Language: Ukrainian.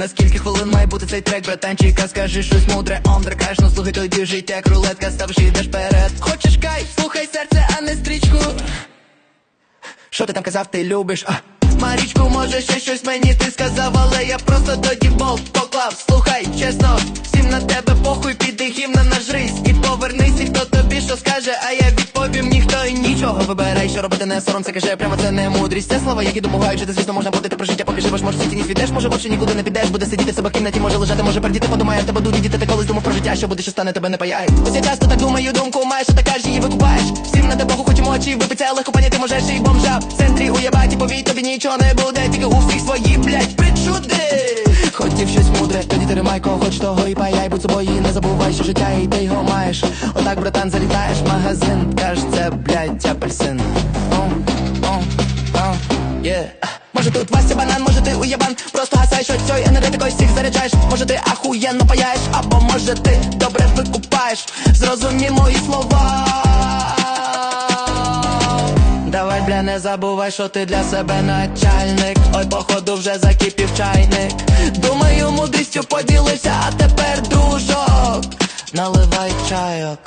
На скільки хвилин має бути цей трек, братанчика, скажи щось мудре, андре, кажеш, ну слухай тоді життя, як рулетка, ставиш і йдеш перед. Хочеш кайф, слухай серце, а не стрічку. Що ти там казав, ти любиш? А? Марічку, може ще щось мені ти сказав, але я просто тоді болт поклав. Слухай, чесно, всім на тебе похуй, піди гімна на жрись І повернись, і хто тобі що скаже, а я нічого Вибирай, що робити, не сором, це каже, прямо це не мудрість. Це слова, які допомагають де звісно, можна будити про життя, поки живеш, може світі не підеш, може більше нікуди не підеш, буде сидіти себе в кімнаті, може лежати, може пердіти, подумає, тебе дуді діти, ти колись думав про життя, що буде, що стане, тебе не паяє. Ось я часто так думаю, думку маєш, а така ж її викупаєш. Всім на тебе хочемо очі, випиться, але купання ти можеш і бомжа. В центрі уєбаті, повій, тобі нічого не мудре, тоді тримай кого хоч того і паяй, будь собою і не забувай, що життя і ти його маєш. Отак, братан, залітаєш в магазин, кажеш, це, блядь, апельсин. Є. Може тут Вася банан, може ти уєбан Просто гасаєш от цією енергетикою всіх заряджаєш Може ти ахуєнно паяєш, або може ти добре викупаєш Зрозумій мої слова Давай, бля, не забувай, що ти для себе начальник. Ой, походу, вже закипів чайник. Думаю, мудрістю поділися, а тепер дужок, Наливай чайок.